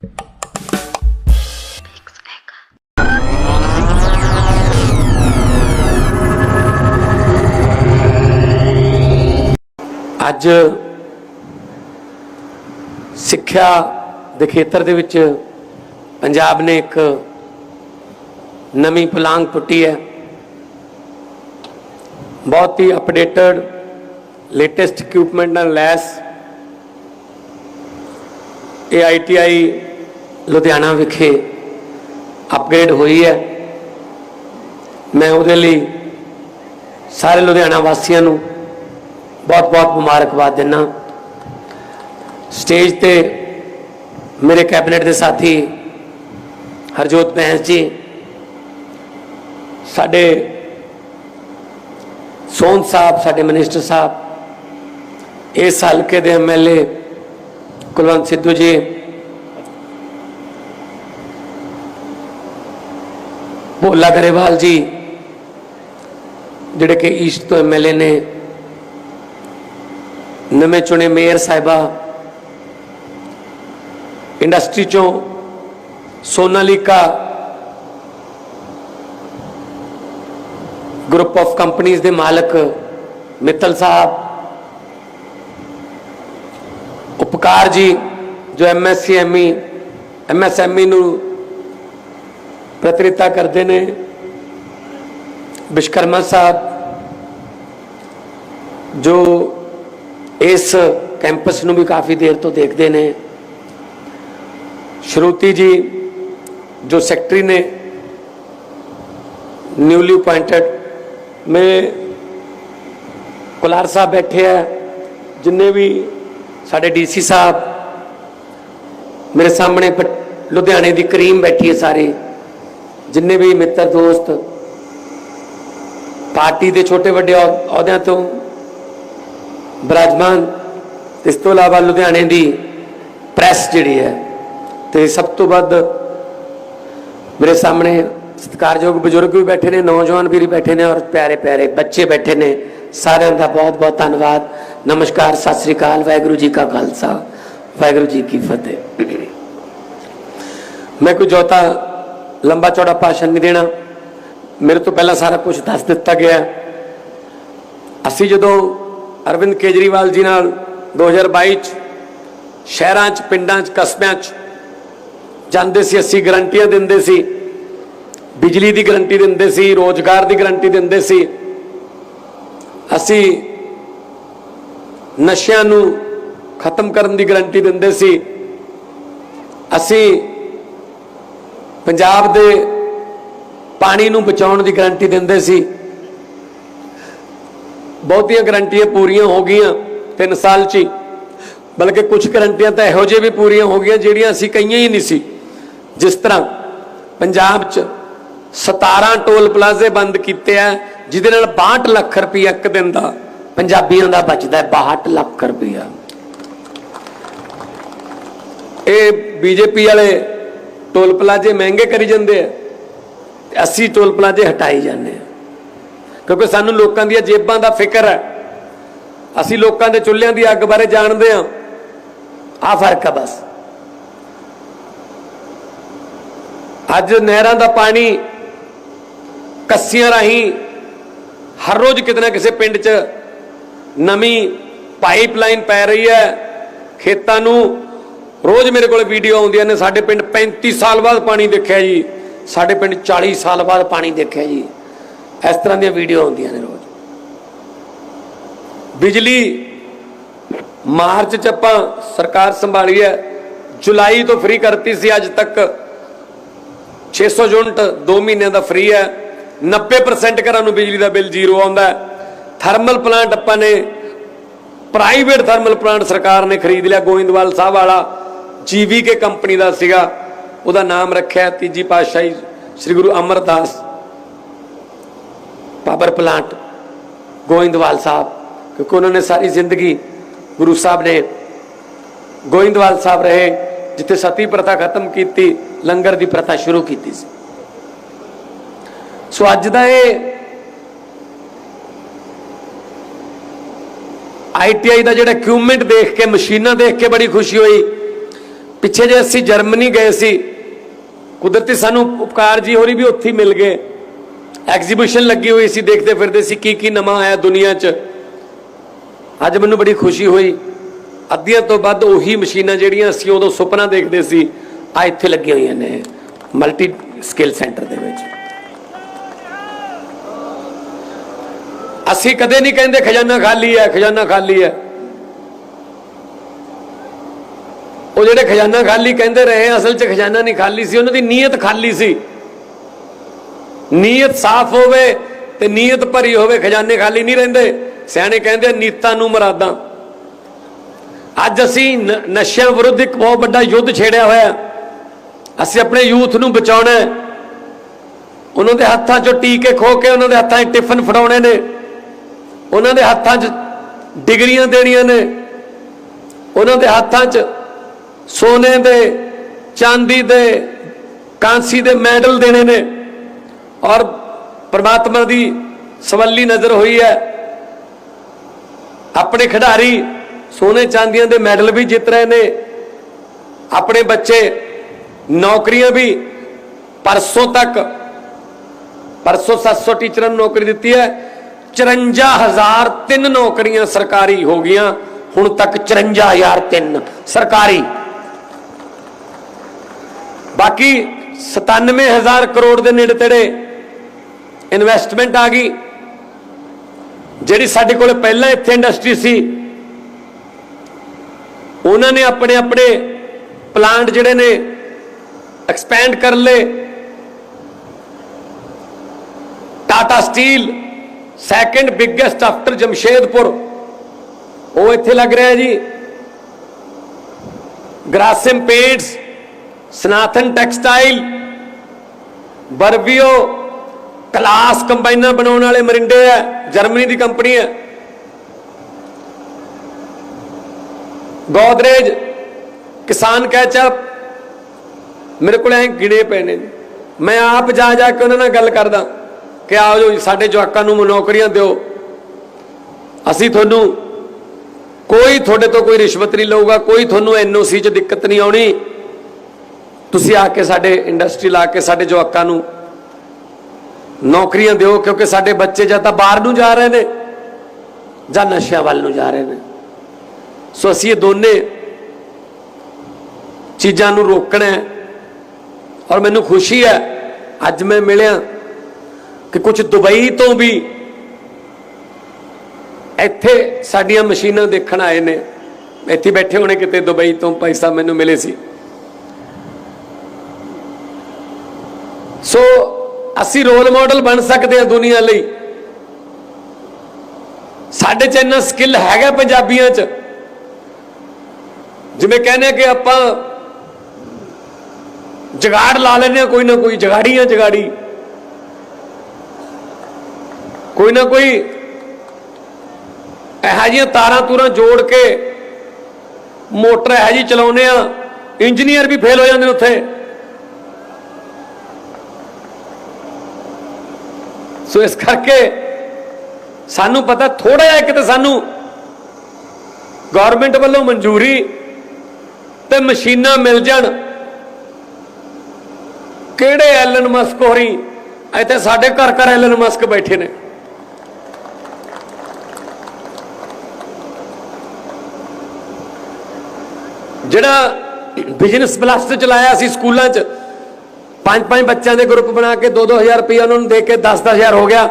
ਅੱਜ ਸਿੱਖਿਆ ਦੇ ਖੇਤਰ ਦੇ ਵਿੱਚ ਪੰਜਾਬ ਨੇ ਇੱਕ ਨਵੀਂ ਪਲਾਂਗ ਪੁੱਟੀ ਹੈ। ਬਹੁਤ ਹੀ ਅਪਡੇਟਡ ਲੇਟੈਸਟ ਇਕਵਿਪਮੈਂਟ ਨਾਲ ਲੈਸ ਇਹ ਆਈਟੀਆਈ ਲੁਧਿਆਣਾ ਵਿਖੇ ਅਪਗ੍ਰੇਡ ਹੋਈ ਹੈ। ਮੈਂ ਉਹਦੇ ਲਈ ਸਾਰੇ ਲੁਧਿਆਣਾ ਵਾਸੀਆਂ ਨੂੰ ਬਹੁਤ ਬਹੁਤ ਮੁਬਾਰਕਬਾਦ ਦਿੰਦਾ। ਸਟੇਜ ਤੇ ਮੇਰੇ ਕੈਬਨਿਟ ਦੇ ਸਾਥੀ ਹਰਜੋਤ ਬੈਂਸ ਜੀ, ਸਾਡੇ ਸੋਨ ਸਾਹਿਬ, ਸਾਡੇ ਮਿਨਿਸਟਰ ਸਾਹਿਬ, ਇਸ ਹਲਕੇ ਦੇ ਐਮਐਲਏ ਕੁਲਵੰਤ ਸਿੱਧੂ ਜੀ ਭੋਲਾ ਗਰੇਵਾਲ ਜੀ, ਜਿਹੜੇ ਕਿ ਈਸਟ ਤੋਂ ਐਮਐਲਏ ਨੇ, ਨਵੇਂ ਚੁਣੇ ਮੇਅਰ ਸਾਹਿਬਾ, ਇੰਡਸਟਰੀ ਚੋਂ ਸੋਨਾਲੀਕਾ ਗਰੁੱਪ ਆਫ ਕੰਪਨੀਆਂ ਦੇ ਮਾਲਕ ਮਿੱਤਲ ਸਾਹਿਬ, ਉਪਕਾਰ ਜੀ, ਜੋ ਐਮਐਸਸੀ ਐਮਈ ਐਮਐਸਐਮਈ ਨੂੰ ਪ੍ਰਤੀਨਿਧਤਾ ਕਰਦੇ ਨੇ। ਵਿਸ਼ਕਰਮਾ ਸਾਹਿਬ ਜੋ ਇਸ ਕੈਂਪਸ ਨੂੰ ਵੀ ਕਾਫੀ ਦੇਰ ਤੋਂ ਦੇਖਦੇ ਨੇ। ਸ਼ਰੂਤੀ ਜੀ ਜੋ ਸੈਕਟਰੀ ਨੇ, ਨਿਊਲੀ ਅਪਾਇੰਟਡ, ਮੈਂ ਕੁਲਾਰ ਸਾਹਿਬ ਬੈਠੇ ਆ, ਜਿੰਨੇ ਵੀ ਸਾਡੇ ਡੀਸੀ ਸਾਹਿਬ, ਮੇਰੇ ਸਾਹਮਣੇ ਪ- ਲੁਧਿਆਣੇ ਦੀ ਕਰੀਮ ਬੈਠੀ ਹੈ ਸਾਰੇ। ਜਿੰਨੇ ਵੀ ਮਿੱਤਰ, ਦੋਸਤ, ਪਾਰਟੀ ਦੇ ਛੋਟੇ ਵੱਡੇ ਅਹੁਦਿਆਂ ਤੋਂ ਬਰਾਜਮਾਨ, ਇਸ ਤੋਂ ਇਲਾਵਾ ਲੁਧਿਆਣੇ ਦੀ ਪ੍ਰੈਸ ਜਿਹੜੀ ਹੈ, ਤੇ ਸਭ ਤੋਂ ਵੱਧ ਮੇਰੇ ਸਾਹਮਣੇ ਸਤਿਕਾਰਯੋਗ ਬਜ਼ੁਰਗ ਵੀ ਬੈਠੇ ਨੇ, ਨੌਜਵਾਨ ਵੀ ਬੈਠੇ ਨੇ ਔਰ ਪਿਆਰੇ ਪਿਆਰੇ ਬੱਚੇ ਬੈਠੇ ਨੇ, ਸਾਰਿਆਂ ਦਾ ਬਹੁਤ ਬਹੁਤ ਧੰਨਵਾਦ। ਨਮਸਕਾਰ, ਸਤਿ ਸ੍ਰੀ ਅਕਾਲ, ਵਾਹਿਗੁਰੂ ਜੀ ਕਾ ਖਾਲਸਾ, ਵਾਹਿਗੁਰੂ ਜੀ ਕੀ ਫਤਿਹ। ਮੈਂ ਕੋਈ ਜੋਤਾ ਲੰਬਾ ਚੌੜਾ ਭਾਸ਼ਣ ਨਹੀਂ ਦੇਣਾ। ਮੇਰੇ ਤੋਂ ਪਹਿਲਾਂ ਸਾਰਾ ਕੁਝ ਦੱਸ ਦਿੱਤਾ ਗਿਆ। ਅਸੀਂ ਜਦੋਂ ਅਰਵਿੰਦ ਕੇਜਰੀਵਾਲ ਜੀ ਨਾਲ 2022 ਚ ਸ਼ਹਿਰਾਂ ਚ, ਪਿੰਡਾਂ ਚ, ਕਸਬਿਆਂ ਚ ਜਾਂਦੇ ਸੀ, ਅਸੀਂ ਗਰੰਟੀਆਂ ਦਿੰਦੇ ਸੀ। ਬਿਜਲੀ ਦੀ ਗਰੰਟੀ ਦਿੰਦੇ ਸੀ, ਰੋਜ਼ਗਾਰ ਦੀ ਗਰੰਟੀ ਦਿੰਦੇ ਸੀ। ਅਸੀਂ ਨਸ਼ਿਆਂ ਨੂੰ ਖਤਮ ਕਰਨ ਦੀ ਗਰੰਟੀ ਦਿੰਦੇ ਸੀ। ਅਸੀਂ ਪੰਜਾਬ ਦੇ ਪਾਣੀ ਨੂੰ ਬਚਾਉਣ ਦੀ ਗਰੰਟੀ ਦਿੰਦੇ ਸੀ। ਬਹੁਤੀਆਂ ਗਰੰਟੀਆਂ ਪੂਰੀਆਂ ਹੋ ਗਈਆਂ 3 ਸਾਲ 'ਚ ਹੀ। ਬਲਕਿ ਕੁਝ ਗਰੰਟੀਆਂ ਤਾਂ ਇਹੋ ਜਿਹੇ ਵੀ ਪੂਰੀਆਂ ਹੋ ਗਈਆਂ ਜਿਹੜੀਆਂ ਅਸੀਂ ਕਈਆਂ ਹੀ ਨਹੀਂ ਸੀ। ਜਿਸ ਤਰ੍ਹਾਂ ਪੰਜਾਬ 'ਚ 17 ਟੋਲ ਪਲਾਜ਼ੇ ਬੰਦ ਕੀਤੇ ਆ, ਜਿਹਦੇ ਨਾਲ 62 ਲੱਖ ਰੁਪਈਆ ਇੱਕ ਦਿਨ ਦਾ ਪੰਜਾਬੀਆਂ ਦਾ ਬਚਦਾ ਹੈ 62 ਲੱਖ ਰੁਪਈਆ ਇਹ ਬੀਜੇਪੀ ਵਾਲੇ ਟੋਲ ਪਲਾਜ਼ੇ ਮਹਿੰਗੇ ਕਰੀ ਜਾਂਦੇ ਆ ਤੇ ਅਸੀਂ ਟੋਲ ਪਲਾਜ਼ੇ ਹਟਾਈ ਜਾਂਦੇ ਆ। ਕਿਉਂਕਿ ਸਾਨੂੰ ਲੋਕਾਂ ਦੀਆਂ ਜੇਬਾਂ ਦਾ ਫਿਕਰ ਹੈ। ਅਸੀਂ ਲੋਕਾਂ ਦੇ ਚੁੱਲ੍ਹਿਆਂ ਦੀ ਅੱਗ ਬਾਰੇ ਜਾਣਦੇ ਹਾਂ। ਆ ਫ਼ਰਕ ਹੈ ਬਸ। ਅੱਜ ਨਹਿਰਾਂ ਦਾ ਪਾਣੀ ਕੱਸੀਆਂ ਰਾਹੀਂ ਹਰ ਰੋਜ਼ ਕਿਤੇ ਨਾ ਕਿਸੇ ਪਿੰਡ 'ਚ ਨਵੀਂ ਪਾਈਪਲਾਈਨ ਪੈ ਰਹੀ ਹੈ। ਖੇਤਾਂ ਨੂੰ ਰੋਜ਼ ਮੇਰੇ ਕੋਲ ਵੀਡੀਓ ਆਉਂਦੀਆਂ ਨੇ, ਸਾਡੇ ਪਿੰਡ 35 ਸਾਲ ਬਾਅਦ ਪਾਣੀ ਦੇਖਿਆ ਜੀ। ਸਾਡੇ ਪਿੰਡ 40 ਸਾਲ ਬਾਅਦ ਪਾਣੀ ਦੇਖਿਆ ਜੀ। ਇਸ ਤਰ੍ਹਾਂ ਦੀਆਂ ਵੀਡੀਓ ਆਉਂਦੀਆਂ ਨੇ ਰੋਜ਼। ਬਿਜਲੀ ਮਾਰਚ ਚ ਆਪਾਂ ਸਰਕਾਰ ਸੰਭਾਲੀ ਹੈ। ਜੁਲਾਈ ਤੋਂ ਫ੍ਰੀ ਕਰਤੀ ਸੀ, ਅੱਜ ਤੱਕ 600 ਯੂਨਿਟ 2 ਮਹੀਨਿਆਂ ਦਾ ਫ੍ਰੀ ਹੈ। 90% ਘਰਾਂ ਨੂੰ ਬਿਜਲੀ ਦਾ ਬਿੱਲ ਜ਼ੀਰੋ ਆਉਂਦਾ ਥਰਮਲ ਪਲਾਂਟ ਆਪਾਂ ਨੇ ਪ੍ਰਾਈਵੇਟ ਥਰਮਲ ਪਲਾਂਟ ਸਰਕਾਰ ਨੇ ਖਰੀਦ ਲਿਆ, ਗੋਇੰਦਵਾਲ ਸਾਹਿਬ ਵਾਲਾ। ਜੀਵੀਕੇ ਕੰਪਨੀ ਦਾ ਸੀਗਾ, ਉਹਦਾ ਨਾਮ ਰੱਖਿਆ ਤੀਜੀ ਪਾਤਸ਼ਾਹੀ ਸ੍ਰੀ ਗੁਰੂ ਅਮਰਦਾਸ ਪਾਵਰ ਪਲਾਂਟ, ਗੋਇੰਦਵਾਲ ਸਾਹਿਬ, ਕਿਉਂਕਿ ਉਹਨਾਂ ਨੇ ਸਾਰੀ ਜ਼ਿੰਦਗੀ ਗੁਰੂ ਸਾਹਿਬ ਨੇ ਗੋਇੰਦਵਾਲ ਸਾਹਿਬ ਰਹੇ, ਜਿੱਥੇ ਸਤੀ ਪ੍ਰਥਾ ਖਤਮ ਕੀਤੀ, ਲੰਗਰ ਦੀ ਪ੍ਰਥਾ ਸ਼ੁਰੂ ਕੀਤੀ ਸੀ। ਸੋ ਅੱਜ ਦਾ ਇਹ ਆਈਟੀਆਈ ਦਾ ਜਿਹੜਾ ਇਕਵਿਪਮੈਂਟ ਦੇਖ ਕੇ, ਮਸ਼ੀਨਾਂ ਦੇਖ ਕੇ ਬੜੀ ਖੁਸ਼ੀ ਹੋਈ। ਪਿੱਛੇ ਜੇ ਅਸੀਂ ਜਰਮਨੀ ਗਏ ਸੀ, ਕੁਦਰਤੀ ਸਾਨੂੰ ਉਪਕਾਰ ਜੀ ਹੋਰੀ ਵੀ ਉੱਥੇ ਹੀ ਮਿਲ ਗਏ। ਐਗਜ਼ੀਬਿਸ਼ਨ ਲੱਗੀ ਹੋਈ ਸੀ, ਦੇਖਦੇ ਫਿਰਦੇ ਸੀ ਕੀ ਕੀ ਨਵਾਂ ਆਇਆ ਦੁਨੀਆ 'ਚ। ਅੱਜ ਮੈਨੂੰ ਬੜੀ ਖੁਸ਼ੀ ਹੋਈ। ਅੱਧੀਆਂ ਤੋਂ ਵੱਧ ਉਹੀ ਮਸ਼ੀਨਾਂ ਜਿਹੜੀਆਂ ਅਸੀਂ ਉਦੋਂ ਸੁਪਨਾ ਦੇਖਦੇ ਸੀ, ਆ ਇੱਥੇ ਲੱਗੀਆਂ ਹੋਈਆਂ ਨੇ ਮਲਟੀ ਸਕਿੱਲ ਸੈਂਟਰ ਦੇ ਵਿੱਚ। ਅਸੀਂ ਕਦੇ ਨਹੀਂ ਕਹਿੰਦੇ, ਖਜ਼ਾਨਾ ਖਾਲੀ ਹੈ, ਖਜ਼ਾਨਾ ਖਾਲੀ ਹੈ। ਉਹ ਜਿਹੜੇ ਖਜ਼ਾਨਾ ਖਾਲੀ ਕਹਿੰਦੇ ਰਹੇ ਅਸਲ 'ਚ ਖਜ਼ਾਨਾ ਨਹੀਂ ਖਾਲੀ ਸੀ, ਉਹਨਾਂ ਦੀ ਨੀਅਤ ਖਾਲੀ ਸੀ। ਨੀਅਤ ਸਾਫ਼ ਹੋਵੇ ਤੇ ਨੀਅਤ ਭਰੀ ਹੋਵੇ, ਖਜ਼ਾਨੇ ਖਾਲੀ ਨਹੀਂ ਰਹਿੰਦੇ। ਸਿਆਣੇ ਕਹਿੰਦੇ ਨੀਤਾਂ ਨੂੰ ਮਰਾਦਾਂ। ਅੱਜ ਅਸੀਂ ਨ- ਨਸ਼ਿਆਂ ਵਿਰੁੱਧ ਇੱਕ ਬਹੁਤ ਵੱਡਾ ਯੁੱਧ ਛੇੜਿਆ ਹੋਇਆ। ਅਸੀਂ ਆਪਣੇ ਯੂਥ ਨੂੰ ਬਚਾਉਣਾ ਉਹਨਾਂ ਦੇ ਹੱਥਾਂ 'ਚੋਂ ਟੀਕੇ ਖੋ ਕੇ ਉਹਨਾਂ ਦੇ ਹੱਥਾਂ 'ਚ ਟਿਫਨ ਫੜਾਉਣੇ ਨੇ। ਉਹਨਾਂ ਦੇ ਹੱਥਾਂ 'ਚ ਡਿਗਰੀਆਂ ਦੇਣੀਆਂ ਨੇ। ਉਹਨਾਂ ਦੇ ਹੱਥਾਂ 'ਚ ਸੋਨੇ ਦੇ, ਚਾਂਦੀ ਦੇ, ਕਾਂਸੀ ਦੇ ਮੈਡਲ ਦੇਣੇ ਨੇ। ਔਰ ਪ੍ਰਮਾਤਮਾ ਦੀ ਸਵੱਲੀ ਨਜ਼ਰ ਹੋਈ ਹੈ। ਆਪਣੇ ਖਿਡਾਰੀ ਸੋਨੇ, ਚਾਂਦੀਆਂ ਦੇ ਮੈਡਲ ਵੀ ਜਿੱਤ ਰਹੇ ਨੇ। ਆਪਣੇ ਬੱਚੇ ਨੌਕਰੀਆਂ ਵੀ ਪਰਸੋਂ ਤੱਕ, ਪਰਸੋਂ 700 ਟੀਚਰਾਂ ਨੂੰ ਨੌਕਰੀ ਦਿੱਤੀ ਹੈ। 54000 ਤਿੰਨ ਨੌਕਰੀਆਂ ਸਰਕਾਰੀ ਹੋ ਗਈਆਂ। ਹੁਣ ਤੱਕ 54000 ਤਿੰਨ ਸਰਕਾਰੀ ਬਾਕੀ 97000 ਕਰੋੜ ਦੇ ਨੇੜੇ ਤੇੜੇ ਇਨਵੈਸਟਮੈਂਟ ਆ ਗਈ। ਜਿਹੜੀ ਸਾਡੇ ਕੋਲ ਪਹਿਲਾਂ ਇੱਥੇ ਇੰਡਸਟਰੀ ਸੀ, ਉਹਨਾਂ ਨੇ ਆਪਣੇ ਆਪਣੇ ਪਲਾਂਟ ਜਿਹੜੇ ਨੇ ਐਕਸਪੈਂਡ ਕਰ ਲਏ। Tata steel second biggest after Jamshedpur ਉਹ ਇੱਥੇ ਲੱਗ ਰਿਹਾ ਜੀ। ਗ੍ਰਾਸਿਮ ਪੇਂਟਸ ਸਨਾਥਨ ਟੈਕਸਟਾਈਲ ਬਰਬੀਓ ਕਲਾਸ ਕੰਬਾਈਨਰ ਬਣਾਉਣ ਵਾਲੇ ਮਰਿੰਡੇ ਹੈ ਜਰਮਨੀ ਦੀ ਕੰਪਨੀ ਹੈ ਗੋਦਰੇਜ, ਕਿਸਾਨ ਕੈਚਅਪ ਮੇਰੇ ਕੋਲ ਐ ਗਿਣੇ ਪਏ ਨੇ ਮੈਂ ਆਪ ਜਾ ਜਾ ਕੇ ਉਹਨਾਂ ਨਾਲ ਗੱਲ ਕਰਦਾ ਕਿ ਆਓ ਜੋ ਸਾਡੇ ਜਵਾਕਾਂ ਨੂੰ ਨੌਕਰੀਆਂ ਦਿਓ। ਅਸੀਂ ਤੁਹਾਨੂੰ ਕੋਈ ਤੁਹਾਡੇ ਤੋਂ ਕੋਈ ਰਿਸ਼ਵਤ ਨਹੀਂ ਲਊਗਾ, ਕੋਈ ਤੁਹਾਨੂੰ ਐਨਓਸੀ 'ਚ ਦਿੱਕਤ ਨਹੀਂ ਆਉਣੀ। ਤੁਸੀਂ ਆ ਕੇ ਸਾਡੇ ਇੰਡਸਟਰੀ ਲਾ ਕੇ ਸਾਡੇ ਜਵਾਕਾਂ ਨੂੰ ਨੌਕਰੀਆਂ ਦਿਓ, ਕਿਉਂਕਿ ਸਾਡੇ ਬੱਚੇ ਜਾਂ ਤਾਂ ਬਾਹਰ ਨੂੰ ਜਾ ਰਹੇ ਨੇ ਜਾਂ ਨਸ਼ਿਆਂ ਵੱਲ ਨੂੰ ਜਾ ਰਹੇ ਨੇ। ਸੋ ਅਸੀਂ ਇਹ ਦੋਨੇ ਚੀਜ਼ਾਂ ਨੂੰ ਰੋਕਣਾ ਹੈ ਔਰ ਮੈਨੂੰ ਖੁਸ਼ੀ ਹੈ, ਅੱਜ ਮੈਂ ਮਿਲਿਆ ਕਿ ਕੁਝ ਦੁਬਈ ਤੋਂ ਵੀ ਇੱਥੇ ਸਾਡੀਆਂ ਮਸ਼ੀਨਾਂ ਦੇਖਣ ਆਏ ਨੇ। ਇੱਥੇ ਬੈਠੇ ਹੋਣੇ ਕਿਤੇ ਦੁਬਈ ਤੋਂ ਭਾਈ ਸਾਹਿਬ ਮੈਨੂੰ ਮਿਲੇ ਸੀ। ਸੋ ਅਸੀਂ ਰੋਲ ਮਾਡਲ ਬਣ ਸਕਦੇ ਹਾਂ ਦੁਨੀਆ ਲਈ। ਸਾਡੇ ਚ ਇੰਨਾ ਸਕਿੱਲ ਹੈਗਾ ਪੰਜਾਬੀਆਂ ਚ। ਜਿਵੇਂ ਕਹਿੰਦੇ ਆ ਕਿ ਆਪਾਂ ਜਗਾੜ ਲਾ ਲੈਨੇ ਆ, ਕੋਈ ਨਾ ਕੋਈ ਜਗਾੜੀਆਂ ਜਗਾੜੀ। ਕੋਈ ਨਾ ਕੋਈ ਇਹੋ ਜਿਹੀਆਂ ਤਾਰਾਂ ਤੂਰਾਂ ਜੋੜ ਕੇ ਮੋਟਰ ਇਹੋ ਜੀ ਚਲਾਉਨੇ ਆ। ਇੰਜੀਨੀਅਰ ਵੀ ਫੇਲ ਹੋ ਜਾਂਦੇ ਨੇ ਉੱਥੇ। ਸੋ ਇਸ ਕਰਕੇ ਸਾਨੂੰ ਪਤਾ ਥੋੜਾ ਜਿਹਾ ਕਿਤੇ ਸਾਨੂੰ ਗਵਰਨਮੈਂਟ ਵੱਲੋਂ ਮਨਜ਼ੂਰੀ ਤੇ ਮਸ਼ੀਨਾਂ ਮਿਲ ਜਾਣ। ਕਿਹੜੇ ਐਲਨ ਮਸਕ ਹੋਰੀ? ਇੱਥੇ ਸਾਡੇ ਘਰ ਘਰ ਐਲਨ ਮਸਕ ਬੈਠੇ ਨੇ। ਜਿਹੜਾ ਬਿਜ਼ਨਸ ਬਲਾਸਟ ਚਲਾਇਆ ਸੀ ਸਕੂਲਾਂ 'ਚ ਪੰਜ ਪੰਜ ਬੱਚਿਆਂ ਦੇ ਗਰੁੱਪ ਬਣਾ ਕੇ 2-2000 ਰੁਪਏ ਉਹਨਾਂ ਨੂੰ ਦੇ ਕੇ 10-10000 ਹੋ ਗਿਆ।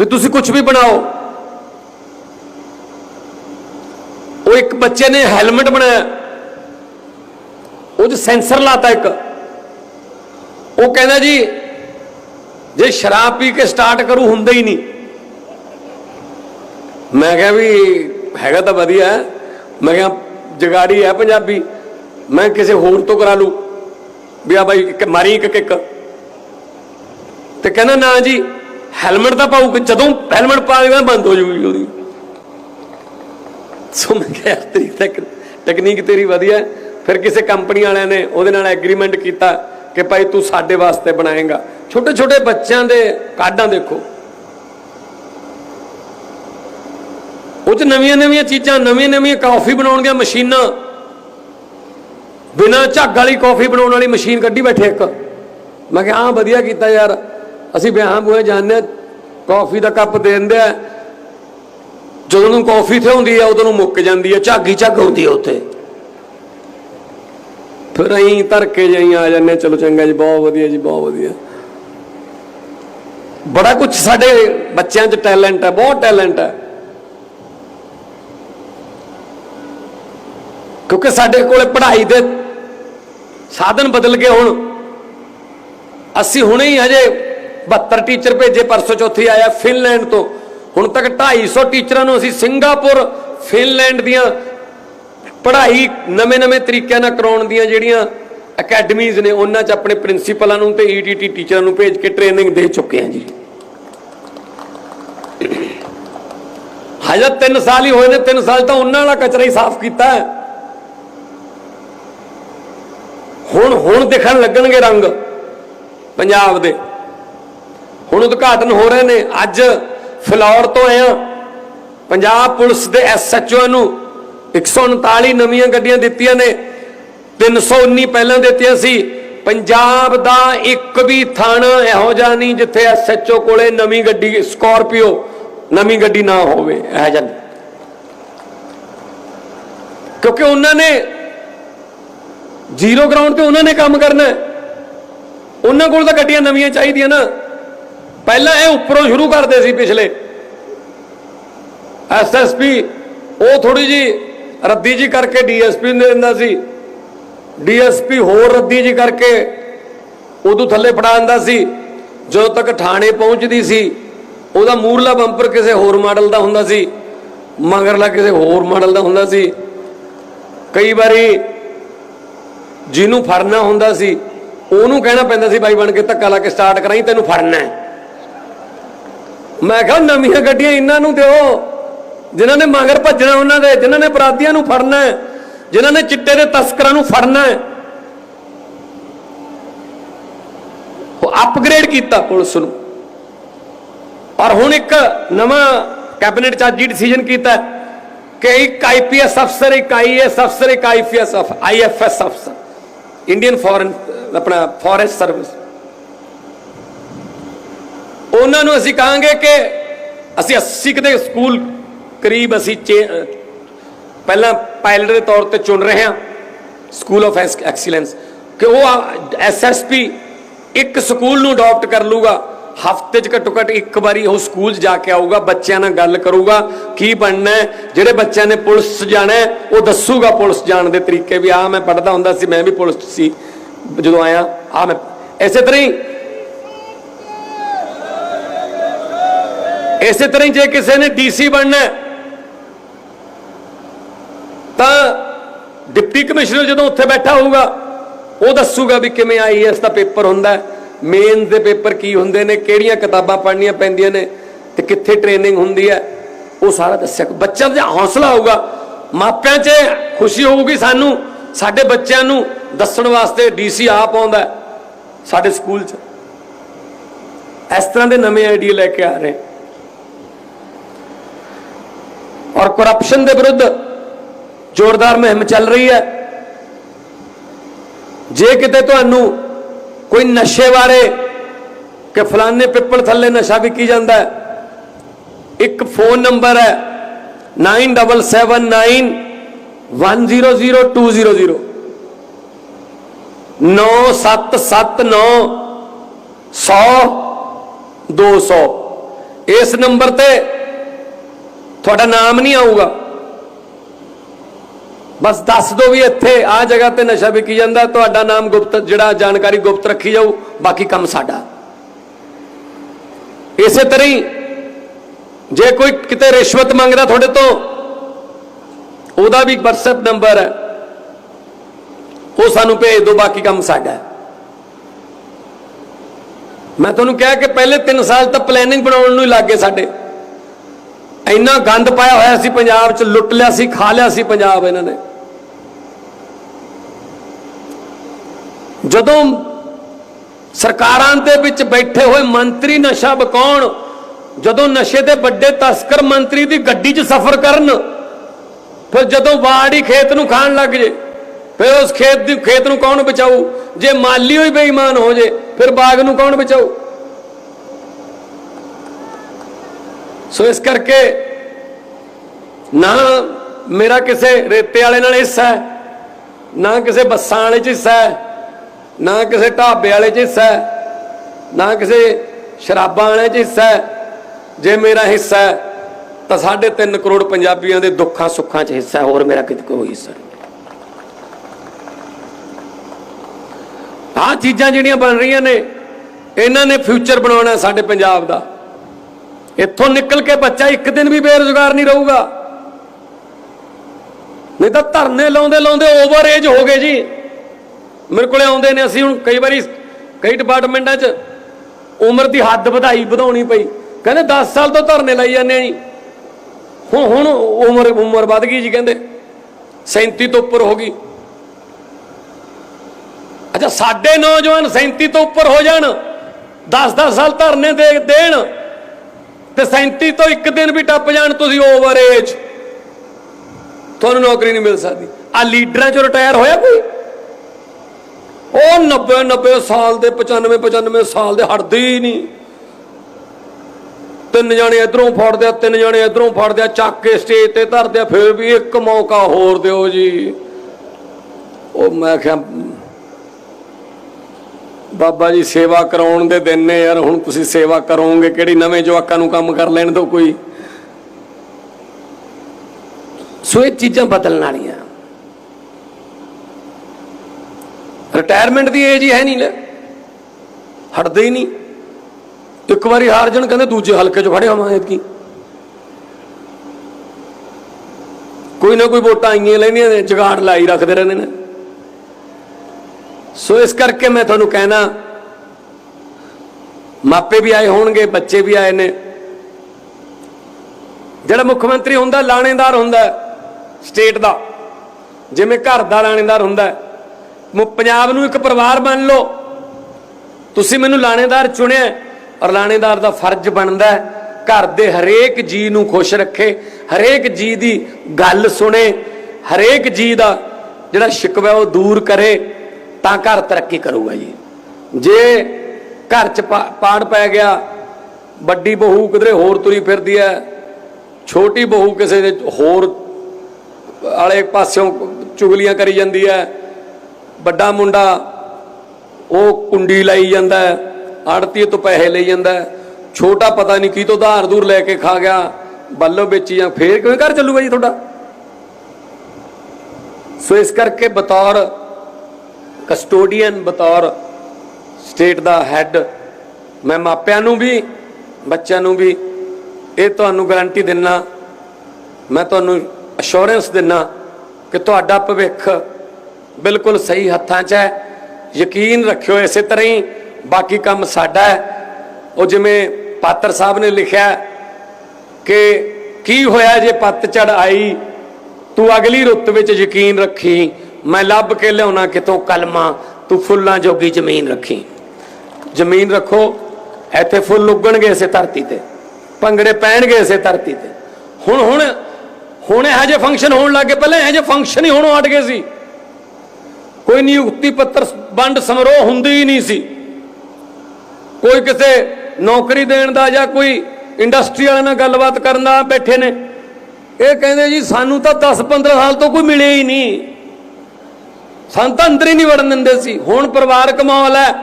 ਵੀ ਤੁਸੀਂ ਕੁਝ ਵੀ ਬਣਾਓ। ਉਹ ਇੱਕ ਬੱਚੇ ਨੇ ਹੈਲਮਟ ਬਣਾਇਆ। ਉਹ 'ਚ ਸੈਂਸਰ ਲਾਤਾ ਇੱਕ। ਉਹ ਕਹਿੰਦਾ ਜੀ, ਜੇ ਸ਼ਰਾਬ ਪੀ ਕੇ ਸਟਾਰਟ ਕਰੂ, ਹੁੰਦਾ ਹੀ ਨਹੀਂ। ਮੈਂ ਕਿਹਾ ਵੀ ਹੈਗਾ ਤਾਂ ਵਧੀਆ। ਮੈਂ ਕਿਹਾ ਜਗਾੜੀ ਹੈ ਪੰਜਾਬੀ। ਮੈਂ ਕਿਸੇ ਹੋਰ ਤੋਂ ਕਰਾ ਲੂ ਵੀ ਆ ਬਾਈ, ਇੱਕ ਮਾਰੀ ਇੱਕ ਕਿੱਕ। ਤੇ ਕਹਿੰਦਾ, ਨਾ ਜੀ ਹੈਲਮਟ ਤਾਂ ਪਾਉ ਜਦੋਂ ਹੈਲਮਟ ਪਾ ਲੇਗਾ ਬੰਦ ਹੋ ਜੂਗੀ ਉਹਦੀ। ਸੋ ਮੈਂ ਕਿਹਾ ਤੇਰੀ ਤੱਕ ਟੈਕਨੀਕ ਤੇਰੀ ਵਧੀਆ ਫਿਰ ਕਿਸੇ ਕੰਪਨੀ ਵਾਲਿਆਂ ਨੇ ਉਹਦੇ ਨਾਲ ਐਗਰੀਮੈਂਟ ਕੀਤਾ ਕਿ ਭਾਈ, ਤੂੰ ਸਾਡੇ ਵਾਸਤੇ ਬਣਾਏਗਾ। ਛੋਟੇ ਛੋਟੇ ਬੱਚਿਆਂ ਦੇ ਕਾਢਾਂ ਦੇਖੋ। ਉਹ ਚ ਨਵੀਆਂ ਨਵੀਆਂ ਚੀਜ਼ਾਂ ਨਵੀਆਂ ਨਵੀਆਂ ਕਾਫੀ ਬਣਾਉਣ ਦੀਆਂ ਮਸ਼ੀਨਾਂ। ਬਿਨਾਂ ਝੱਗ ਵਾਲੀ ਕਾਫੀ ਬਣਾਉਣ ਵਾਲੀ ਮਸ਼ੀਨ ਕੱਢੀ ਬੈਠੇ ਇੱਕ। ਮੈਂ ਕਿਹਾ ਹਾਂ ਵਧੀਆ ਕੀਤਾ ਯਾਰ। ਅਸੀਂ ਵਿਆਹਾਂ ਬੂਹੇ ਜਾਂਦੇ ਹਾਂ ਕਾਫੀ ਦਾ ਕੱਪ ਦੇ ਦਿੰਦੇ ਆ। ਜਦੋਂ ਨੂੰ ਕਾਫੀ ਤੇ ਹੁੰਦੀ ਆ ਉਦੋਂ ਨੂੰ ਮੁੱਕ ਜਾਂਦੀ ਆ ਝੱਗ ਹੀ ਝੱਗ ਹੁੰਦੀ ਆ ਉੱਥੇ। ਫਿਰ ਅਸੀਂ ਧਰਕੇ ਜਾਈ ਆ ਜਾਂਦੇ ਹਾਂ, ਚਲੋ ਚੰਗਾ ਜੀ ਬਹੁਤ ਵਧੀਆ ਜੀ ਬਹੁਤ ਵਧੀਆ। ਬੜਾ ਕੁਝ ਸਾਡੇ ਬੱਚਿਆਂ 'ਚ ਟੈਲੈਂਟ ਹੈ ਬਹੁਤ ਟੈਲੈਂਟ ਹੈ ਕਿਉਂਕਿ ਸਾਡੇ ਕੋਲੇ ਪੜ੍ਹਾਈ ਦੇ ਸਾਧਨ ਬਦਲ ਗਏ ਹੁਣ। ਅਸੀਂ ਹੁਣੇ ਹੀ ਹਜੇ 72 ਟੀਚਰ ਭੇਜੇ, ਪਰਸੋਂ ਚੌਥੀ ਆਇਆ ਫਿਨਲੈਂਡ ਤੋਂ। ਹੁਣ ਤੱਕ 250 ਟੀਚਰਾਂ ਨੂੰ ਅਸੀਂ ਸਿੰਗਾਪੁਰ, ਫਿਨਲੈਂਡ ਦੀਆਂ ਪੜ੍ਹਾਈ ਨਵੇਂ-ਨਵੇਂ ਤਰੀਕਿਆਂ ਨਾਲ ਕਰਾਉਣ ਦੀਆਂ ਜਿਹੜੀਆਂ ਅਕੈਡਮੀਜ਼ ਨੇ, ਉਹਨਾਂ 'ਚ ਆਪਣੇ ਪ੍ਰਿੰਸੀਪਲਾਂ ਨੂੰ ਤੇ ਈਟੀਟੀ ਟੀਚਰਾਂ ਨੂੰ ਭੇਜ ਕੇ ਟ੍ਰੇਨਿੰਗ ਦੇ ਚੁੱਕੇ ਹਾਂ ਜੀ। ਹਜੇ 3 ਸਾਲ ਹੀ ਹੋਏ ਨੇ 3 ਸਾਲ ਤਾਂ ਉਹਨਾਂ ਵਾਲਾ ਕਚਰਾ ਹੀ ਸਾਫ਼ ਕੀਤਾ ਹੈ। ਹੁਣ ਹੁਣ ਦਿਖਣ ਲੱਗਣਗੇ ਰੰਗ ਪੰਜਾਬ ਦੇ। ਹੁਣ ਉਦਘਾਟਨ ਹੋ ਰਹੇ ਨੇ। ਅੱਜ ਫਲੌਰ ਤੋਂ ਆਇਆ ਪੰਜਾਬ ਪੁਲਿਸ ਦੇ ਐਸਐਚਓ ਨੂੰ 139 ਨਵੀਆਂ ਗੱਡੀਆਂ ਦਿੱਤੀਆਂ ਨੇ। 319 ਪਹਿਲਾਂ ਦਿੱਤੀਆਂ ਸੀ। ਪੰਜਾਬ ਦਾ ਇੱਕ ਵੀ ਥਾਣਾ ਇਹੋ ਜਿਹਾ ਨਹੀਂ ਜਿੱਥੇ ਐਸਐਚਓ ਕੋਲੇ ਨਵੀਂ ਗੱਡੀ, ਸਕਾਰਪੀਓ ਨਵੀਂ ਗੱਡੀ ਨਾ ਹੋਵੇ, ਇਹੋ ਜਿਹਾ ਨਹੀਂ। ਕਿਉਂਕਿ ਉਹਨਾਂ ਨੇ ਜ਼ੀਰੋ ਗਰਾਊਂਡ ਤੇ ਉਹਨਾਂ ਨੇ ਕੰਮ ਕਰਨਾ ਉਹਨਾਂ ਕੋਲ ਤਾਂ ਗੱਡੀਆਂ ਨਵੀਆਂ ਚਾਹੀਦੀਆਂ ਨਾ। ਪਹਿਲਾਂ ਇਹ ਉੱਪਰੋਂ ਸ਼ੁਰੂ ਕਰਦੇ ਸੀ ਪਿਛਲੇ। ਐਸਐਸਪੀ ਉਹ ਥੋੜੀ ਜੀ ਰੱਦੀ ਜੀ ਕਰਕੇ ਡੀਐਸਪੀ ਨੂੰ ਦਿੰਦਾ ਸੀ। ਡੀਐਸਪੀ ਹੋਰ ਰੱਦੀ ਜੀ ਕਰਕੇ ਉਦੋਂ ਥੱਲੇ ਫੜਾ ਦਿੰਦਾ ਸੀ। ਜਦੋਂ ਤੱਕ ਥਾਣੇ ਪਹੁੰਚਦੀ ਸੀ, ਉਹਦਾ ਮੂਰਲਾ ਬੰਪਰ ਕਿਸੇ ਹੋਰ ਮਾਡਲ ਦਾ ਹੁੰਦਾ ਸੀ। ਮਗਰਲਾ ਕਿਸੇ ਹੋਰ ਮਾਡਲ ਦਾ ਹੁੰਦਾ ਸੀ। ਕਈ ਵਾਰੀ ਜਿਹਨੂੰ ਫੜਨਾ ਹੁੰਦਾ ਸੀ, ਉਹਨੂੰ ਕਹਿਣਾ ਪੈਂਦਾ ਸੀ, ਬਾਈ ਬਣ ਕੇ ਧੱਕਾ ਲਾ ਕੇ ਸਟਾਰਟ ਕਰਾਈ, ਤੈਨੂੰ ਫੜਨਾ ਮੈਂ ਕਿਹਾ, ਨਵੀਆਂ ਗੱਡੀਆਂ ਇਹਨਾਂ ਨੂੰ ਦਿਓ, ਜਿਨ੍ਹਾਂ ਨੇ ਮਗਰ ਭੱਜਣਾ ਉਹਨਾਂ ਦੇ, ਜਿਨ੍ਹਾਂ ਨੇ ਅਪਰਾਧੀਆਂ ਨੂੰ ਫੜਨਾ ਹੈ, ਜਿਨ੍ਹਾਂ ਨੇ ਚਿੱਟੇ ਦੇ ਤਸਕਰਾਂ ਨੂੰ ਫੜਨਾ ਉਹ ਅਪਗ੍ਰੇਡ ਕੀਤਾ ਪੁਲਿਸ ਨੂੰ। ਔਰ ਹੁਣ ਇੱਕ ਨਵਾਂ ਕੈਬਨਿਟ ਚ ਅੱਜ ਹੀ ਡਿਸੀਜਨ ਕੀਤਾ ਕਿ ਇੱਕ ਆਈਪੀਐਸ ਅਫਸਰ ਇੱਕ ਆਈਏਐਸ ਅਫਸਰ ਇੱਕ ਆਈਪੀਐਸ ਆਈਐਫਐਸ ਅਫਸਰ ਇੰਡੀਅਨ ਫੋਰਨ ਆਪਣਾ ਫੋਰੈਸਟ ਸਰਵਿਸ ਉਹਨਾਂ ਨੂੰ ਅਸੀਂ ਕਹਾਂਗੇ ਕਿ ਅਸੀਂ 80 ਕਿਤੇ ਸਕੂਲ ਕਰੀਬ ਅਸੀਂ ਚੇ- ਪਹਿਲਾਂ ਪਾਇਲਟ ਦੇ ਤੌਰ ਤੇ ਚੁਣ ਰਹੇ ਹਾਂ ਸਕੂਲ ਆਫ ਐਕਸੀਲੈਂਸ ਕਿ ਉਹ ਐਸਐਸਪੀ ਇੱਕ ਸਕੂਲ ਨੂੰ ਅਡਾਪਟ ਕਰ ਲੂਗਾ ਹਫ਼ਤੇ 'ਚ ਘੱਟੋ ਘੱਟ ਇੱਕ ਵਾਰੀ ਉਹ ਸਕੂਲ ਜਾ ਕੇ ਆਊਗਾ, ਬੱਚਿਆਂ ਨਾਲ ਗੱਲ ਕਰੂਗਾ, ਕੀ ਬਣਨਾ ਜਿਹੜੇ ਬੱਚਿਆਂ ਨੇ ਪੁਲਿਸ ਜਾਣਾ ਉਹ ਦੱਸੂਗਾ ਪੁਲਿਸ ਜਾਣ ਦੇ ਤਰੀਕੇ ਵੀ ਆ ਮੈਂ ਪੜਦਾ ਹੁੰਦਾ ਸੀ, ਮੈਂ ਵੀ ਪੁਲਿਸ ਸੀ, ਜਦੋਂ ਆਇਆ ਆ ਮੈਂ, ਇਸੇ ਤਰ੍ਹਾਂ ਹੀ। ਇਸੇ ਤਰ੍ਹਾਂ ਹੀ ਜੇ ਕਿਸੇ ਨੇ ਡੀਸੀ ਬਣਨਾ ਤਾਂ ਡਿਪਟੀ ਕਮਿਸ਼ਨਰ ਜਦੋਂ ਉੱਥੇ ਬੈਠਾ ਹੋਊਗਾ, ਉਹ ਦੱਸੂਗਾ ਵੀ ਕਿਵੇਂ ਆਈਐਸ ਦਾ ਪੇਪਰ ਹੁੰਦਾ ਹੈ। ਮੇਨ ਦੇ ਪੇਪਰ ਕੀ ਹੁੰਦੇ ਨੇ, ਕਿਹੜੀਆਂ ਕਿਤਾਬਾਂ ਪੜ੍ਹਨੀਆਂ ਪੈਂਦੀਆਂ ਨੇ ਤੇ ਕਿੱਥੇ ਟ੍ਰੇਨਿੰਗ ਹੁੰਦੀ ਹੈ, ਉਹ ਸਾਰਾ ਦੱਸਿਆ ਬੱਚਿਆਂ ਦਾ ਹੌਸਲਾ ਹੋਊਗਾ, ਮਾਪਿਆਂ 'ਚ ਖੁਸ਼ੀ ਹੋਊਗੀ ਸਾਨੂੰ, ਸਾਡੇ ਬੱਚਿਆਂ ਨੂੰ ਦੱਸਣ ਵਾਸਤੇ ਡੀਸੀ ਆਪ ਆਉਂਦਾ ਸਾਡੇ ਸਕੂਲ 'ਚ। ਇਸ ਤਰ੍ਹਾਂ ਦੇ ਨਵੇਂ ਆਈਡੀਆ ਲੈ ਕੇ ਆ ਰਹੇ। ਔਰ ਕਰਪਸ਼ਨ ਦੇ ਵਿਰੁੱਧ ਜ਼ੋਰਦਾਰ ਮੁਹਿੰਮ ਚੱਲ ਰਹੀ ਹੈ। ਜੇ ਕਿਤੇ ਤੁਹਾਨੂੰ ਕੋਈ ਨਸ਼ੇ ਬਾਰੇ ਕਿ ਫਲਾਣੇ ਪਿੱਪਲ ਥੱਲੇ ਨਸ਼ਾ ਵਿਕੀ ਜਾਂਦਾ ਇੱਕ ਫੋਨ ਨੰਬਰ ਹੈ 9779100200 9779 100 200 ਇਸ ਨੰਬਰ ਤੇ ਤੁਹਾਡਾ ਨਾਮ ਨਹੀਂ ਆਊਗਾ। ਬਸ ਦੱਸ ਦਿਓ ਵੀ ਇੱਥੇ ਆ ਜਗ੍ਹਾ ਤੇ ਨਸ਼ਾ ਵਿਕੀ ਜਾਂਦਾ, ਤੁਹਾਡਾ ਨਾਮ ਗੁਪਤ, ਜਿਹੜਾ ਜਾਣਕਾਰੀ ਗੁਪਤ ਰੱਖੀ ਜਾਊ, ਬਾਕੀ ਕੰਮ ਸਾਡਾ। ਇਸੇ ਤਰ੍ਹਾਂ ਹੀ ਜੇ ਕੋਈ ਕਿਤੇ ਰਿਸ਼ਵਤ ਮੰਗਦਾ ਤੁਹਾਡੇ ਤੋਂ, ਉਹਦਾ ਵੀ WhatsApp ਨੰਬਰ ਹੈ। ਉਹ ਸਾਨੂੰ ਭੇਜ ਦਿਓ ਬਾਕੀ ਕੰਮ ਸਾਡਾ ਮੈਂ ਤੁਹਾਨੂੰ ਕਿਹਾ ਕਿ ਪਹਿਲੇ 3 ਸਾਲ ਤਾਂ ਪਲੈਨਿੰਗ ਬਣਾਉਣ ਨੂੰ ਹੀ ਲੱਗੇ ਸਾਡੇ। ਇੰਨਾ ਗੰਦ ਪਾਇਆ ਹੋਇਆ ਸੀ ਪੰਜਾਬ 'ਚ, ਲੁੱਟ ਲਿਆ ਸੀ, ਖਾ ਲਿਆ ਸੀ ਪੰਜਾਬ ਇਹਨਾਂ ਨੇ। ਜਦੋਂ ਸਰਕਾਰਾਂ ਦੇ ਵਿੱਚ ਬੈਠੇ ਹੋਏ ਮੰਤਰੀ ਨਸ਼ਾ ਬਕਾਉਣ, ਜਦੋਂ ਨਸ਼ੇ ਦੇ ਵੱਡੇ ਤਸਕਰ ਮੰਤਰੀ ਦੀ ਗੱਡੀ 'ਚ ਸਫ਼ਰ ਕਰਨ, ਫਿਰ ਜਦੋਂ ਵਾੜੀ ਖੇਤ ਨੂੰ ਖਾਣ ਲੱਗ ਜੇ, ਫਿਰ ਉਸ ਖੇਤ ਦੀ, ਖੇਤ ਨੂੰ ਕੌਣ ਬਚਾਊ? ਜੇ ਮਾਲੀ ਹੋਈ ਬੇਈਮਾਨ ਹੋ ਜੇ, ਫਿਰ ਬਾਗ ਨੂੰ ਕੌਣ ਬਚਾਊ? ਸੋ ਇਸ ਕਰਕੇ ਨਾ ਮੇਰਾ ਕਿਸੇ ਰੇਤੇ ਵਾਲੇ ਨਾਲ ਹਿੱਸਾ ਹੈ, ਨਾ ਕਿਸੇ ਬੱਸਾਂ ਵਾਲੇ ਚ ਹਿੱਸਾ ਹੈ ਨਾ ਕਿਸੇ ਢਾਬੇ ਵਾਲੇ ਚ ਹਿੱਸਾ ਨਾ ਕਿਸੇ ਸ਼ਰਾਬਾਂ ਵਾਲੇ ਚ ਹਿੱਸਾ ਜੇ ਮੇਰਾ ਹਿੱਸਾ ਹੈ, ਤਾਂ 3.5 ਕਰੋੜ ਪੰਜਾਬੀਆਂ ਦੇ ਦੁੱਖਾਂ ਸੁੱਖਾਂ ਚ ਹਿੱਸਾ ਹੋਰ ਮੇਰਾ ਕਿਤੇ ਕੋਈ ਹਿੱਸਾ ਨਹੀਂ। ਆਹ ਚੀਜ਼ਾਂ ਜਿਹੜੀਆਂ ਬਣ ਰਹੀਆਂ ਨੇ, ਇਹਨਾਂ ਨੇ ਫਿਊਚਰ ਬਣਾਉਣਾ ਸਾਡੇ ਪੰਜਾਬ ਦਾ। ਇੱਥੋਂ ਨਿਕਲ ਕੇ ਬੱਚਾ ਇੱਕ ਦਿਨ ਵੀ ਬੇਰੁਜ਼ਗਾਰ ਨਹੀਂ ਰਹੂਗਾ। ਨਹੀਂ ਤਾਂ ਧਰਨੇ ਲਾਉਂਦੇ ਲਾਉਂਦੇ ਓਵਰ ਏਜ ਹੋ ਗਏ ਜੀ। ਮੇਰੇ ਕੋਲੇ ਆਉਂਦੇ ਨੇ, ਅਸੀਂ ਹੁਣ ਕਈ ਵਾਰੀ ਕਈ ਡਿਪਾਰਟਮੈਂਟਾਂ 'ਚ ਉਮਰ ਦੀ ਹੱਦ ਵਧਾਈ ਵਧਾਉਣੀ ਪਈ। ਕਹਿੰਦੇ 10 ਸਾਲ ਤੋਂ ਧਰਨੇ ਲਾਈ ਜਾਂਦੇ ਆ ਜੀ। ਹੁਣ ਹੁਣ ਉਮਰ ਉਮਰ ਵੱਧ ਗਈ ਜੀ ਕਹਿੰਦੇ। 37 ਤੋਂ ਉੱਪਰ ਹੋ ਗਈ। ਅੱਛਾ, ਸਾਡੇ ਨੌਜਵਾਨ 37 ਤੋਂ ਉੱਪਰ ਹੋ ਜਾਣ 10-10 ਸਾਲ ਧਰਨੇ ਦੇ ਦੇਣ, ਤੇ 37 ਤੋਂ ਇੱਕ ਦਿਨ ਵੀ ਟੱਪ ਜਾਣ ਤੁਸੀਂ ਓਵਰ ਏਜ ਤੁਹਾਨੂੰ ਨੌਕਰੀ ਨਹੀਂ ਮਿਲ ਸਕਦੀ। ਆ ਲੀਡਰਾਂ ਚੋਂ ਰਿਟਾਇਰ ਹੋਇਆ ਕੋਈ? ਉਹ 90 90 ਸਾਲ ਦੇ 95 95 ਸਾਲ ਦੇ ਹਟਦੇ ਹੀ ਨਹੀਂ। ਤਿੰਨ ਜਣੇ ਇਧਰੋਂ ਫੜਦੇ ਆ ਤਿੰਨ ਜਣੇ ਇਧਰੋਂ ਫੜਦੇ ਆ ਚੱਕ ਕੇ ਸਟੇਜ ਤੇ ਧਰਦੇ ਆ ਫਿਰ ਵੀ ਇੱਕ ਮੌਕਾ ਹੋਰ ਦਿਓ ਜੀ। ਉਹ ਮੈਂ ਕਿਹਾ, ਬਾਬਾ ਜੀ ਸੇਵਾ ਕਰਾਉਣ ਦੇ ਦਿਨ ਨੇ ਯਾਰ, ਹੁਣ ਤੁਸੀਂ ਸੇਵਾ ਕਰੋਗੇ, ਕਿਹੜੀ ਨਵੇਂ ਜਵਾਕਾਂ ਨੂੰ ਕੰਮ ਕਰ ਲੈਣ ਦੋ ਕੋਈ? ਸੋ ਇਹ ਚੀਜ਼ਾਂ ਬਦਲਣ ਵਾਲੀਆਂ। ਰਿਟਾਇਰਮੈਂਟ ਦੀ ਏਜ ਹੀ ਹੈ ਨਹੀਂ ਲੈ। ਹਟਦੇ ਹੀ ਨਹੀਂ। ਇੱਕ ਵਾਰੀ ਹਾਰ ਜਾਣ ਕਹਿੰਦੇ ਦੂਜੇ ਹਲਕੇ 'ਚ ਖੜੇ ਹੋਵਾਂ ਐਤਕੀ। ਕੋਈ ਨਾ ਕੋਈ ਵੋਟਾਂ ਆਈਆਂ ਲੈਂਦੀਆਂ ਨੇ, ਜਗਾੜ ਲਾਈ ਰੱਖਦੇ ਰਹਿੰਦੇ ਨੇ। ਸੋ ਇਸ ਕਰਕੇ ਮੈਂ ਤੁਹਾਨੂੰ ਕਹਿਣਾ, ਮਾਪੇ ਵੀ ਆਏ ਹੋਣਗੇ, ਬੱਚੇ ਵੀ ਆਏ ਨੇ। ਜਿਹੜਾ ਮੁੱਖ ਮੰਤਰੀ ਹੁੰਦਾ, ਲਾਣੇਦਾਰ ਹੁੰਦਾ, ਸਟੇਟ ਦਾ। ਜਿਵੇਂ ਘਰ ਦਾ ਲਾਣੇਦਾਰ ਹੁੰਦਾ। ਪੰਜਾਬ ਨੂੰ ਇੱਕ ਪਰਿਵਾਰ ਮੰਨ ਲਓ। ਤੁਸੀਂ ਮੈਨੂੰ ਲਾਣੇਦਾਰ ਚੁਣਿਆ ਔਰ ਲਾਣੇਦਾਰ ਦਾ ਫਰਜ਼ ਬਣਦਾ ਘਰ ਦੇ ਹਰੇਕ ਜੀ ਨੂੰ ਖੁਸ਼ ਰੱਖੇ, ਹਰੇਕ ਜੀ ਦੀ ਗੱਲ ਸੁਣੇ, ਹਰੇਕ ਜੀ ਦਾ ਜਿਹੜਾ ਸ਼ਿਕਵਾ ਉਹ ਦੂਰ ਕਰੇ, ਤਾਂ ਘਰ ਤਰੱਕੀ ਕਰੂਗਾ ਜੀ। ਜੇ ਘਰ ਚ ਪਾ- ਪਾੜ ਪੈ ਗਿਆ, ਵੱਡੀ ਬਹੂ ਕਿਧਰੇ ਹੋਰ ਤੁਰੀ ਫਿਰਦੀ ਹੈ, ਛੋਟੀ ਬਹੂ ਕਿਸੇ ਦੇ ਹੋਰ ਵਾਲੇ ਪਾਸਿਓਂ ਚੁਗਲੀਆਂ ਕਰੀ ਜਾਂਦੀ ਹੈ ਵੱਡਾ ਮੁੰਡਾ, ਉਹ ਕੁੰਡੀ ਲਾਈ ਜਾਂਦਾ ਆੜਤੀ ਤੋਂ ਪੈਸੇ ਲਈ ਜਾਂਦਾ ਛੋਟਾ ਪਤਾ ਨਹੀਂ ਕੀ ਤੋਂ ਧਾਰ ਦੂਰ ਲੈ ਕੇ ਖਾ ਗਿਆ। ਬੱਲੋ ਵੇਚੀ ਜਾਂ ਫੇਰ ਕਿਵੇਂ ਘਰ ਚੱਲੂਗਾ ਜੀ ਤੁਹਾਡਾ? ਸੋ ਇਸ ਕਰਕੇ ਬਤੌਰ ਕਸਟੋਡੀਅਨ, ਬਤੌਰ ਸਟੇਟ ਦਾ ਹੈੱਡ, ਮੈਂ ਮਾਪਿਆਂ ਨੂੰ ਵੀ, ਬੱਚਿਆਂ ਨੂੰ ਵੀ ਇਹ ਤੁਹਾਨੂੰ ਗਾਰੰਟੀ ਦਿੰਨਾ। ਮੈਂ ਤੁਹਾਨੂੰ ਅਸ਼ੋਰੈਂਸ ਦਿੰਨਾ ਕਿ ਤੁਹਾਡਾ ਭਵਿੱਖ ਬਿਲਕੁਲ ਸਹੀ ਹੱਥਾਂ 'ਚ ਹੈ। ਯਕੀਨ ਰੱਖਿਓ ਇਸੇ ਤਰ੍ਹਾਂ ਹੀ। ਬਾਕੀ ਕੰਮ ਸਾਡਾ ਹੈ। ਉਹ ਜਿਵੇਂ ਪਾਤਰ ਸਾਹਿਬ ਨੇ ਲਿਖਿਆ ਕਿ ਕੀ ਹੋਇਆ ਜੇ ਪੱਤ ਪੱਤਝੜ ਆਈ, ਤੂੰ ਅਗਲੀ ਰੁੱਤ ਵਿੱਚ ਯਕੀਨ ਰੱਖੀ, ਮੈਂ ਲੱਭ ਕੇ ਲਿਆਉਣਾ ਕਿਤੋਂ ਕਲਮਾ, ਤੂੰ ਫੁੱਲਾਂ ਜੋਗੀ ਜ਼ਮੀਨ ਰੱਖੀ। ਜ਼ਮੀਨ ਰੱਖੋ, ਇੱਥੇ ਫੁੱਲ ਉੱਗਣਗੇ ਇਸੇ ਧਰਤੀ ਤੇ, ਭੰਗੜੇ ਪੈਣਗੇ ਇਸੇ ਧਰਤੀ ਤੇ। ਹੁਣ ਹੁਣ ਹੁਣ ਇਹੋ ਜਿਹੇ ਫੰਕਸ਼ਨ ਹੋਣ ਲੱਗੇ ਪਹਿਲਾਂ ਇਹੋ ਜਿਹੇ ਫੰਕਸ਼ਨ ਹੀ ਹੋਣੋਂ ਹਟ ਗਏ ਸੀ। ਕੋਈ ਨਿਯੁਕਤੀ ਪੱਤਰ ਵੰਡ ਸਮਾਰੋਹ ਹੁੰਦੀ ਹੀ ਨਹੀਂ ਸੀ। ਕੋਈ ਕਿਸੇ ਨੌਕਰੀ ਦੇਣ ਦਾ ਜਾਂ ਕੋਈ ਇੰਡਸਟਰੀ ਵਾਲਿਆਂ ਨਾਲ ਗੱਲਬਾਤ ਕਰਨ ਦਾ ਬੈਠੇ ਨੇ। ਇਹ ਕਹਿੰਦੇ ਜੀ, ਸਾਨੂੰ ਤਾਂ 10 15 ਸਾਲ ਤੋਂ ਕੋਈ ਮਿਲਿਆ ਹੀ ਨਹੀਂ। ਸਾਨੂੰ ਤਾਂ ਅੰਦਰ ਹੀ ਨਹੀਂ ਵੜਨ ਦਿੰਦੇ ਸੀ। ਹੁਣ ਪਰਿਵਾਰਕ ਮਾਹੌਲ ਹੈ।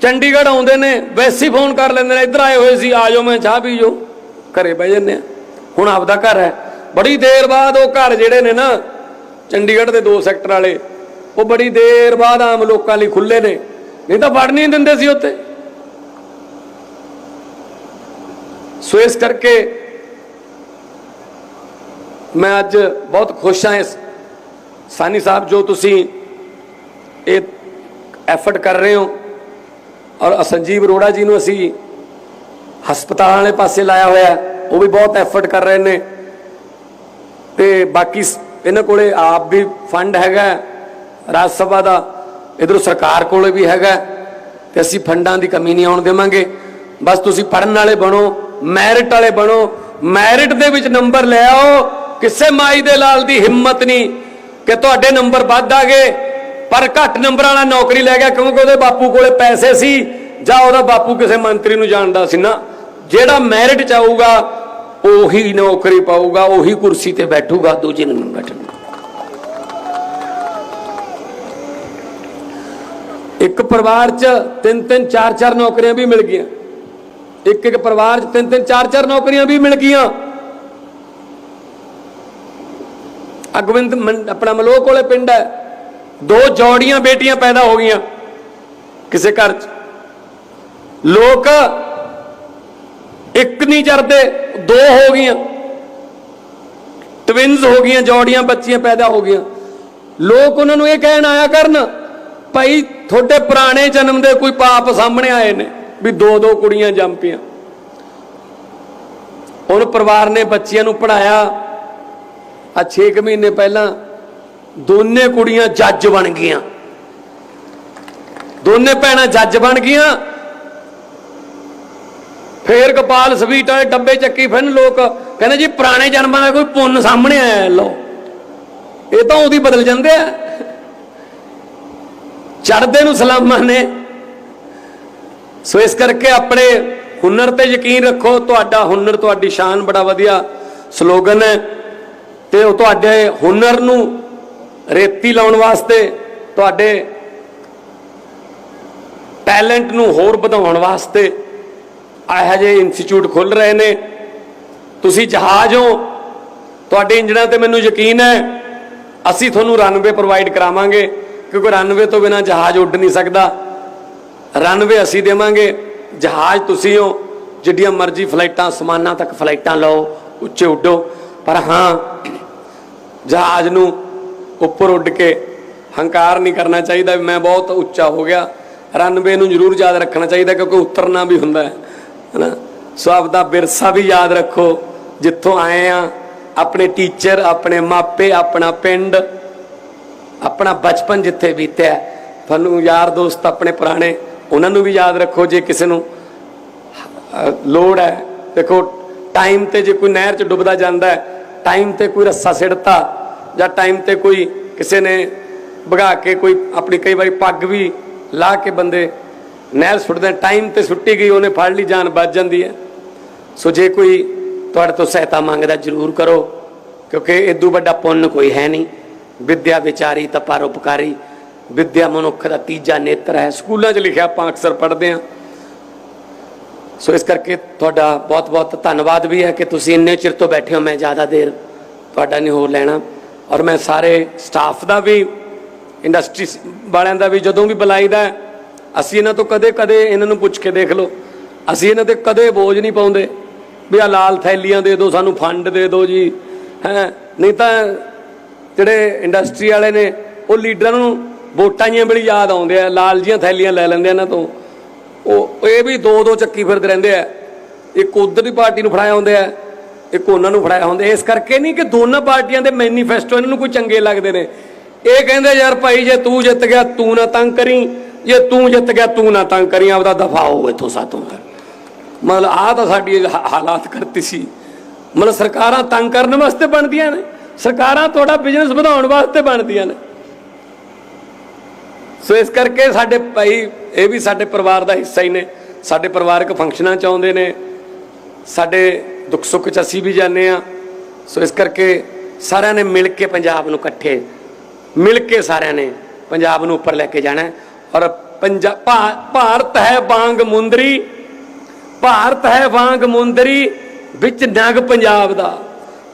ਚੰਡੀਗੜ੍ਹ ਆਉਂਦੇ ਨੇ, ਵੈਸੇ ਫੋਨ ਕਰ ਲੈਂਦੇ ਨੇ, ਇੱਧਰ ਆਏ ਹੋਏ ਸੀ, ਆ ਜਾਓ, ਮੈਂ ਚਾਹ ਪੀ ਜਾਓ, ਘਰੇ ਬਹਿ ਜੰਨੇ ਆ। ਹੁਣ ਆਪਦਾ ਘਰ ਹੈ। ਬੜੀ ਦੇਰ ਬਾਅਦ ਉਹ ਘਰ ਜਿਹੜੇ ਨੇ ਨਾ, ਚੰਡੀਗੜ੍ਹ ਦੇ ਦੋ ਸੈਕਟਰ ਵਾਲੇ ਉਹ ਬੜੀ ਦੇਰ ਬਾਅਦ ਆਮ ਲੋਕਾਂ ਲਈ ਖੁੱਲੇ ਨੇ। ਨਹੀਂ ਤਾਂ ਵੜ ਨਹੀਂ ਦਿੰਦੇ ਸੀ ਉੱਥੇ। ਸੋ ਇਸ ਕਰਕੇ ਮੈਂ ਅੱਜ ਬਹੁਤ ਖੁਸ਼ ਹਾਂ ਇਸ ਸਾਨੀ ਸਾਹਿਬ ਜੋ ਤੁਸੀਂ ਇਹ ਐਫਰਟ ਕਰ ਰਹੇ ਹੋ। ਔਰ ਸੰਜੀਵ ਅਰੋੜਾ ਜੀ ਨੂੰ ਅਸੀਂ ਹਸਪਤਾਲ ਵਾਲੇ ਪਾਸੇ ਲਾਇਆ ਹੋਇਆ ਉਹ ਵੀ ਬਹੁਤ ਐਫਰਟ ਕਰ ਰਹੇ ਨੇ। ਤੇ ਬਾਕੀ ਇਹਨਾਂ ਕੋਲੇ ਆਪ ਵੀ ਫੰਡ ਹੈਗਾ ਰਾਜ ਸਭਾ ਦਾ ਇਧਰੋਂ ਸਰਕਾਰ ਕੋਲੇ ਵੀ ਹੈਗਾ ਹੈ, ਤੇ ਅਸੀਂ ਫੰਡਾਂ ਦੀ ਕਮੀ ਨਹੀਂ ਆਉਣ ਦੇਵਾਂਗੇ। ਬਸ ਤੁਸੀਂ ਪੜਨ ਵਾਲੇ ਬਣੋ ਮੈਰਿਟ ਵਾਲੇ ਬਣੋ ਮੈਰਿਟ ਦੇ ਵਿੱਚ ਨੰਬਰ ਲੈ ਆਓ ਕਿਸੇ ਮਾਈ ਦੇ ਲਾਲ ਦੀ ਹਿੰਮਤ ਨਹੀਂ ਕਿ ਤੁਹਾਡੇ ਨੰਬਰ ਵੱਧ ਆ ਗਏ ਪਰ ਘੱਟ ਨੰਬਰ ਵਾਲਾ ਨੌਕਰੀ ਲੈ ਗਿਆ ਕਿਉਂਕਿ ਉਹਦੇ ਬਾਪੂ ਕੋਲੇ ਪੈਸੇ ਸੀ ਜਾਂ ਉਹਦਾ ਬਾਪੂ ਕਿਸੇ ਮੰਤਰੀ ਨੂੰ ਜਾਣਦਾ ਸੀ ਨਾ। ਜਿਹੜਾ ਮੈਰਿਟ ਚ ਆਊਗਾ ਉਹੀ ਨੌਕਰੀ ਪਾਊਗਾ ਉਹੀ ਕੁਰਸੀ ਤੇ ਬੈਠੂਗਾ ਦੂਜੇ ਨੂੰ ਨਹੀਂ ਇੱਕ ਪਰਿਵਾਰ 'ਚ ਤਿੰਨ ਤਿੰਨ ਚਾਰ ਚਾਰ ਨੌਕਰੀਆਂ ਵੀ ਮਿਲ ਗਈਆਂ। ਇੱਕ ਇੱਕ ਪਰਿਵਾਰ 'ਚ ਤਿੰਨ ਤਿੰਨ ਚਾਰ ਚਾਰ ਨੌਕਰੀਆਂ ਵੀ ਮਿਲ ਗਈਆਂ। ਅਗਵਿੰਦ ਮਨ- ਆਪਣਾ ਮਲੋਹ ਕੋਲੇ ਪਿੰਡ ਹੈ। ਦੋ ਜੋੜੀਆਂ ਬੇਟੀਆਂ ਪੈਦਾ ਹੋ ਗਈਆਂ ਕਿਸੇ ਘਰ 'ਚ। ਲੋਕ ਇੱਕ ਨਹੀਂ ਚਰਦੇ, ਦੋ ਹੋ ਗਈਆਂ। ਟਵਿਨਸ ਹੋ ਗਈਆਂ, ਜੋੜੀਆਂ ਬੱਚੀਆਂ ਪੈਦਾ ਹੋ ਗਈਆਂ। ਲੋਕ ਉਹਨਾਂ ਨੂੰ ਇਹ ਕਹਿਣ ਆਇਆ ਕਰਨ ਭਾਈ, ਤੁਹਾਡੇ ਪੁਰਾਣੇ ਜਨਮ ਦੇ ਕੋਈ ਪਾਪ ਸਾਹਮਣੇ ਆਏ ਨੇ ਵੀ ਦੋ ਦੋ ਕੁੜੀਆਂ ਜੰਮ ਪਈਆਂ। ਹੁਣ ਪਰਿਵਾਰ ਨੇ ਬੱਚਿਆਂ ਨੂੰ ਪੜਾਇਆ ਆ 6 ਮਹੀਨੇ ਪਹਿਲਾਂ ਦੋਨੇ ਕੁੜੀਆਂ ਜੱਜ ਬਣ ਗਈਆਂ। ਦੋਨੇ ਭੈਣਾਂ ਜੱਜ ਬਣ ਗਈਆਂ। ਫੇਰ ਗੋਪਾਲ ਸਵੀਟ ਵਾਲੇ ਡੱਬੇ ਚੱਕੀ ਫਿਰਨ ਲੋਕ ਕਹਿੰਦੇ ਜੀ, ਪੁਰਾਣੇ ਜਨਮਾਂ ਦਾ ਕੋਈ ਪੁੰਨ ਸਾਹਮਣੇ ਆਇਆ ਲੋ ਇਹ ਤਾਂ ਉਹਦੀ ਬਦਲ ਜਾਂਦੇ ਆ। ਚੜਦੇ ਨੂੰ ਸਲਾਮਾਂ ਨੇ। ਸੋ ਇਸ ਕਰਕੇ ਆਪਣੇ ਹੁਨਰ ਤੇ ਯਕੀਨ ਰੱਖੋ, ਤੁਹਾਡਾ ਹੁਨਰ, ਤੁਹਾਡੀ ਸ਼ਾਨ ਬੜਾ ਵਧੀਆ ਸਲੋਗਨ ਹੈ। ਤੇ ਉਹ ਤੁਹਾਡੇ ਹੁਨਰ ਨੂੰ ਰੇਤੀ ਲਾਉਣ ਵਾਸਤੇ, ਤੁਹਾਡੇ ਟੈਲੈਂਟ ਨੂੰ ਹੋਰ ਵਧਾਉਣ ਵਾਸਤੇ ਇਹੋ ਜਿਹੇ ਇੰਸਟੀਚਿਊਟ ਖੁੱਲ ਰਹੇ ਨੇ। ਤੁਸੀਂ ਜਹਾਜ਼ ਹੋ, ਤੁਹਾਡੇ ਇੰਜਣਾਂ ਤੇ ਮੈਨੂੰ ਯਕੀਨ ਹੈ, ਅਸੀਂ ਤੁਹਾਨੂੰ ਰਨਵੇ ਪ੍ਰੋਵਾਈਡ ਕਰਾਵਾਂਗੇ। ਕਿਉਂਕਿ ਰਨਵੇ ਤੋਂ ਬਿਨਾ ਜਹਾਜ਼ ਉੱਡ ਨਹੀਂ ਸਕਦਾ। ਰਨਵੇ ਅਸੀਂ ਦੇਵਾਂਗੇ। ਜਹਾਜ਼ ਤੁਸੀਂ ਹੋ, ਜਿੱਡੀਆਂ ਮਰਜ਼ੀ ਫਲਾਈਟਾਂ, ਸਮਾਨਾਂ ਤੱਕ ਫਲਾਈਟਾਂ ਲਓ, ਉੱਚੇ ਉੱਡੋ। ਪਰ ਹਾਂ, ਜਹਾਜ਼ ਨੂੰ ਉੱਪਰ ਉੱਡ ਕੇ ਹੰਕਾਰ ਨਹੀਂ ਕਰਨਾ ਚਾਹੀਦਾ ਵੀ ਮੈਂ ਬਹੁਤ ਉੱਚਾ ਹੋ ਗਿਆ। ਰਨਵੇ ਨੂੰ ਜ਼ਰੂਰ ਯਾਦ ਰੱਖਣਾ ਚਾਹੀਦਾ ਕਿਉਂਕਿ ਉਤਰਨਾ ਵੀ ਹੁੰਦਾ ਹੈ, ਹਨਾ? ਸੋ ਆਪਦਾ ਵਿਰਸਾ ਵੀ ਯਾਦ ਰੱਖੋ। ਜਿੱਥੋਂ ਆਏ ਆ, ਆਪਣੇ ਟੀਚਰ, ਆਪਣੇ ਮਾਪੇ, ਆਪਣਾ ਪਿੰਡ ਆਪਣਾ ਬਚਪਨ ਜਿੱਥੇ ਬੀਤਿਆ ਤੁਹਾਨੂੰ ਯਾਰ ਦੋਸਤ ਆਪਣੇ ਪੁਰਾਣੇ, ਉਹਨਾਂ ਨੂੰ ਵੀ ਯਾਦ ਰੱਖੋ ਜੇ ਕਿਸੇ ਨੂੰ ਲੋੜ ਹੈ। ਦੇਖੋ ਟਾਈਮ ਤੇ ਜੇ ਕੋਈ ਨਹਿਰ 'ਚ ਡੁੱਬਦਾ ਜਾਂਦਾ ਹੈ ਟਾਈਮ ਤੇ ਕੋਈ ਰੱਸਾ ਸਿੜਤਾ ਜਾਂ ਟਾਈਮ ਤੇ ਕੋਈ ਕਿਸੇ ਨੇ ਭਗਾ ਕੇ ਕੋਈ ਆਪਣੀ ਕਈ ਵਾਰੀ ਪੱਗ ਵੀ ਲਾ ਕੇ ਬੰਦੇ ਨਹਿਰ ਸੁੱਟਦੇ ਟਾਈਮ ਤੇ ਸੁੱਟੀ ਗਈ, ਉਹਨੇ ਫੜ ਲਈ, ਜਾਨ ਬਚ ਜਾਂਦੀ ਹੈ। ਸੋ ਜੇ ਕੋਈ ਤੁਹਾਡੇ ਤੋਂ ਸਹਾਇਤਾ ਮੰਗਦਾ, ਜ਼ਰੂਰ ਕਰੋ, ਕਿਉਂਕਿ ਇਦੋਂ ਵੱਡਾ ਪੁੰਨ ਕੋਈ ਹੈ ਨਹੀਂ। ਵਿਦਿਆ ਵਿਚਾਰੀ ਤਾਂ ਪਰਉਪਕਾਰੀ ਵਿਦਿਆ ਮਨੁੱਖ ਦਾ ਤੀਜਾ ਨੇਤਰ ਹੈ। ਸਕੂਲਾਂ 'ਚ ਲਿਖਿਆ ਆਪਾਂ ਅਕਸਰ ਪੜ੍ਹਦੇ ਹਾਂ। ਸੋ ਇਸ ਕਰਕੇ ਤੁਹਾਡਾ ਬਹੁਤ ਬਹੁਤ ਧੰਨਵਾਦ ਵੀ ਹੈ ਕਿ ਤੁਸੀਂ ਇੰਨੇ ਚਿਰ ਤੋਂ ਬੈਠੇ ਹੋ ਮੈਂ ਜ਼ਿਆਦਾ ਦੇਰ ਤੁਹਾਡਾ ਨਹੀਂ ਹੋਰ ਲੈਣਾ। ਔਰ ਮੈਂ ਸਾਰੇ ਸਟਾਫ ਦਾ ਵੀ ਇੰਡਸਟਰੀ ਵਾਲਿਆਂ ਦਾ ਵੀ ਜਦੋਂ ਵੀ ਬੁਲਾਈਦਾ ਹੈ, ਅਸੀਂ ਇਹਨਾਂ ਤੋਂ ਕਦੇ ਕਦੇ ਇਹਨਾਂ ਨੂੰ ਪੁੱਛ ਕੇ ਦੇਖ ਲਓ। ਅਸੀਂ ਇਹਨਾਂ ਤੇ ਕਦੇ ਬੋਝ ਨਹੀਂ ਪਾਉਂਦੇ ਵੀ ਆ ਲਾਲ ਥੈਲੀਆਂ ਦੇ ਦਿਓ ਸਾਨੂੰ ਫੰਡ ਦੇ ਦਿਓ ਜੀ। ਹੈ ਨਹੀਂ ਤਾਂ ਜਿਹੜੇ ਇੰਡਸਟਰੀ ਵਾਲੇ ਨੇ, ਉਹ ਲੀਡਰਾਂ ਨੂੰ ਵੋਟਾਂ ਜੀਆਂ ਬੜੀ ਯਾਦ ਆਉਂਦੇ ਆ, ਲਾਲ ਜੀਆਂ ਥੈਲੀਆਂ ਲੈ ਲੈਂਦੇ ਇਹਨਾਂ ਤੋਂ। ਉਹ, ਇਹ ਵੀ ਦੋ ਦੋ ਚੱਕੀ ਫਿਰਦੇ ਰਹਿੰਦੇ ਆ। ਇੱਕ ਉਧਰ ਦੀ ਪਾਰਟੀ ਨੂੰ ਫੜਾਇਆ ਹੁੰਦੇ ਆ, ਇੱਕ ਉਹਨਾਂ ਨੂੰ ਫੜਾਇਆ ਹੁੰਦਾ ਇਸ ਕਰਕੇ ਨਹੀਂ ਕਿ ਦੋਨਾਂ ਪਾਰਟੀਆਂ ਦੇ ਮੈਨੀਫੈਸਟੋ ਇਹਨਾਂ ਨੂੰ ਕੋਈ ਚੰਗੇ ਲੱਗਦੇ ਨੇ। ਇਹ ਕਹਿੰਦੇ ਯਾਰ ਭਾਈ, ਜੇ ਤੂੰ ਜਿੱਤ ਗਿਆ, ਤੂੰ ਨਾ ਤੰਗ ਕਰੀ। ਜੇ ਤੂੰ ਜਿੱਤ ਗਿਆ, ਤੂੰ ਨਾ ਤੰਗ ਕਰੀ। ਆਪਦਾ ਦਫਾ ਹੋ ਇੱਥੋਂ ਸਾਤੋਂ ਮਤਲਬ ਆਹ ਤਾਂ ਸਾਡੀ ਹਾਲਾਤ ਕਰਤੀ ਸੀ। ਮਤਲਬ ਸਰਕਾਰਾਂ ਤੰਗ ਕਰਨ ਵਾਸਤੇ ਬਣਦੀਆਂ ਨੇ। ਸਰਕਾਰਾਂ ਤੁਹਾਡਾ ਬਿਜ਼ਨਸ ਵਧਾਉਣ ਵਾਸਤੇ ਬਣਦੀਆਂ ਨੇ। ਸੋ ਇਸ ਕਰਕੇ ਸਾਡੇ ਭਾਈ, ਇਹ ਵੀ ਸਾਡੇ ਪਰਿਵਾਰ ਦਾ ਹਿੱਸਾ ਹੀ ਨੇ। ਸਾਡੇ ਪਰਿਵਾਰਕ ਫੰਕਸ਼ਨਾਂ ਚ ਆਉਂਦੇ ਨੇ। ਸਾਡੇ ਦੁੱਖ ਸੁੱਖ ਚ ਅਸੀਂ ਵੀ ਜਾਂਦੇ ਆ ਸੋ ਇਸ ਕਰਕੇ ਸਾਰਿਆਂ ਨੇ ਮਿਲ ਕੇ ਪੰਜਾਬ ਨੂੰ ਇਕੱਠੇ, ਮਿਲ ਕੇ ਸਾਰਿਆਂ ਨੇ ਪੰਜਾਬ ਨੂੰ ਉੱਪਰ ਲੈ ਕੇ ਜਾਣਾ ਹੈ। ਔਰ ਪੰਜਾਬ ਭਾਰਤ ਹੈ ਵਾਂਗ ਮੁੰਦਰੀ, ਭਾਰਤ ਹੈ ਵਾਂਗ ਮੁੰਦਰੀ, ਵਿੱਚ ਨਗ ਪੰਜਾਬ ਦਾ।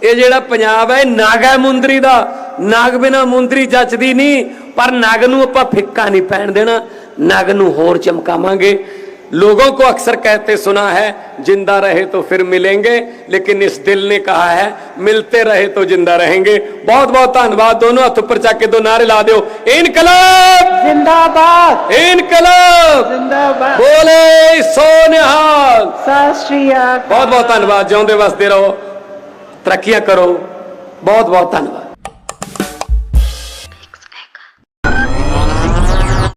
ਇਹ ਜਿਹੜਾ ਪੰਜਾਬ ਹੈ ਇਹ ਨਗ ਹੈ ਮੁੰਦਰੀ ਦਾ ਨਗ ਬਿਨਾ ਮੁੰਦਰੀ ਜੱਚਦੀ ਨਹੀਂ ਪਰ ਨਗ ਨੂੰ ਆਪਾਂ ਫਿੱਕਾ ਨਹੀਂ ਪੈਣ ਦੇਣਾ ਨਗ ਨੂੰ ਹੋਰ ਚਮਕਾਵਾਂਗੇ लोगों को अक्सर कहते सुना है जिंदा रहे तो फिर मिलेंगे लेकिन इस दिल ने कहा है मिलते रहे तो जिंदा रहेंगे बहुत बहुत धन्यवाद दोनों हाथ ऊपर चाके दो नारे ला दो इनकलाब ਜਿੰਦਾਬਾਦ इनकलाब ਜਿੰਦਾਬਾਦ बोले सोनिहाल ਸਤਿ ਸ਼੍ਰੀ ਅਕਾਲ ਬਹੁਤ ਬਹੁਤ ਧੰਨਵਾਦ ਜਿਉਂਦੇ ਵਸਦੇ ਰਹੋ ਤਰੱਕੀਆਂ ਕਰੋ। ਬਹੁਤ ਬਹੁਤ ਧੰਨਵਾਦ।